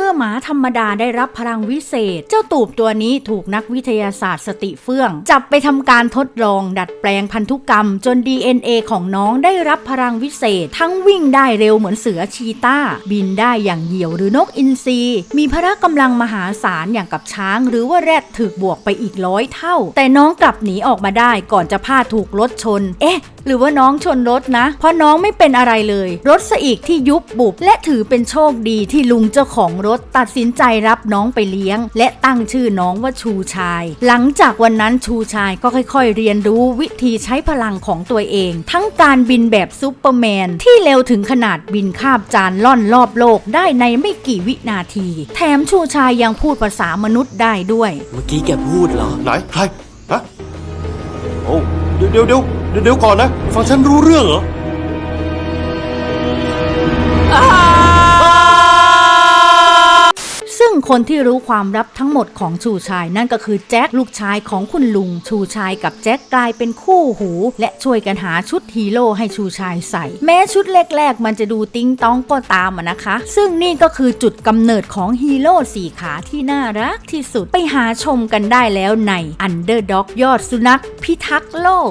มื่อหมาธรรมดาได้รับพลังวิเศษ เจ้าตูบตัวนี้ถูกนักวิทยาศาสตร์สติเฟื่อง จับไปทำการทดลอง ดัดแปลงพันธุกรรม จน DNA ของน้องได้รับพลังวิเศษ ทั้งวิ่งได้เร็วเหมือนเสือชีตาบินได้อย่างเหยี่ยวหรือนกอินทรีมีพละกำลังมหาศาลอย่างกับช้าง หรือว่าแรดถึกบวกไปอีกร้อยเท่า แต่น้องกลับหนีออกมาได้ก่อนจะพลาดถูกรถชน เอ๊ะ หรือว่าน้องชนรถนะ เพราะน้องไม่เป็นอะไรเลย รถซะอีกที่ยุบบุบและถือเป็นโชคดีที่ลุงเจ้าของรถตัดสินใจรับน้องไปเลี้ยง และตั้งชื่อน้องว่าชูชาย หลังจากวันนั้นชูชายก็ค่อยๆ เรียนรู้วิธีใช้พลังของตัวเอง ทั้งการบินแบบซูเปอร์แมน ที่เร็วถึงขนาดบินคาบจานล่อนรอบโลกได้ในไม่กี่วินาที แถมชูชายยังพูดภาษามนุษย์ได้ด้วย เมื่อกี้แกพูดเหรอ ไหนใครฮะโอ้เดี๋ยวเดี๋ยวเดี๋ยวเดี๋ยวเดี๋ยวก่อนนะฟังฉันรู้เรื่องเหรอ คนที่รู้ความลับทั้งหมดของชูชาย นั่นก็คือแจ็คลูกชายของคุณลุง ชูชายกับแจ็คกลายเป็นคู่หู และช่วยกันหาชุดฮีโร่ให้ชูชายใส่ แม้ชุดแรกๆ มันจะดูติ้งต้องก็ตามนะคะ ซึ่งนี่ก็คือจุดกำเนิดของฮีโร่สี่ขาที่น่ารักที่สุดไปหาชมกันได้แล้วใน Underdog ยอดสุนัขพิทักษ์โลก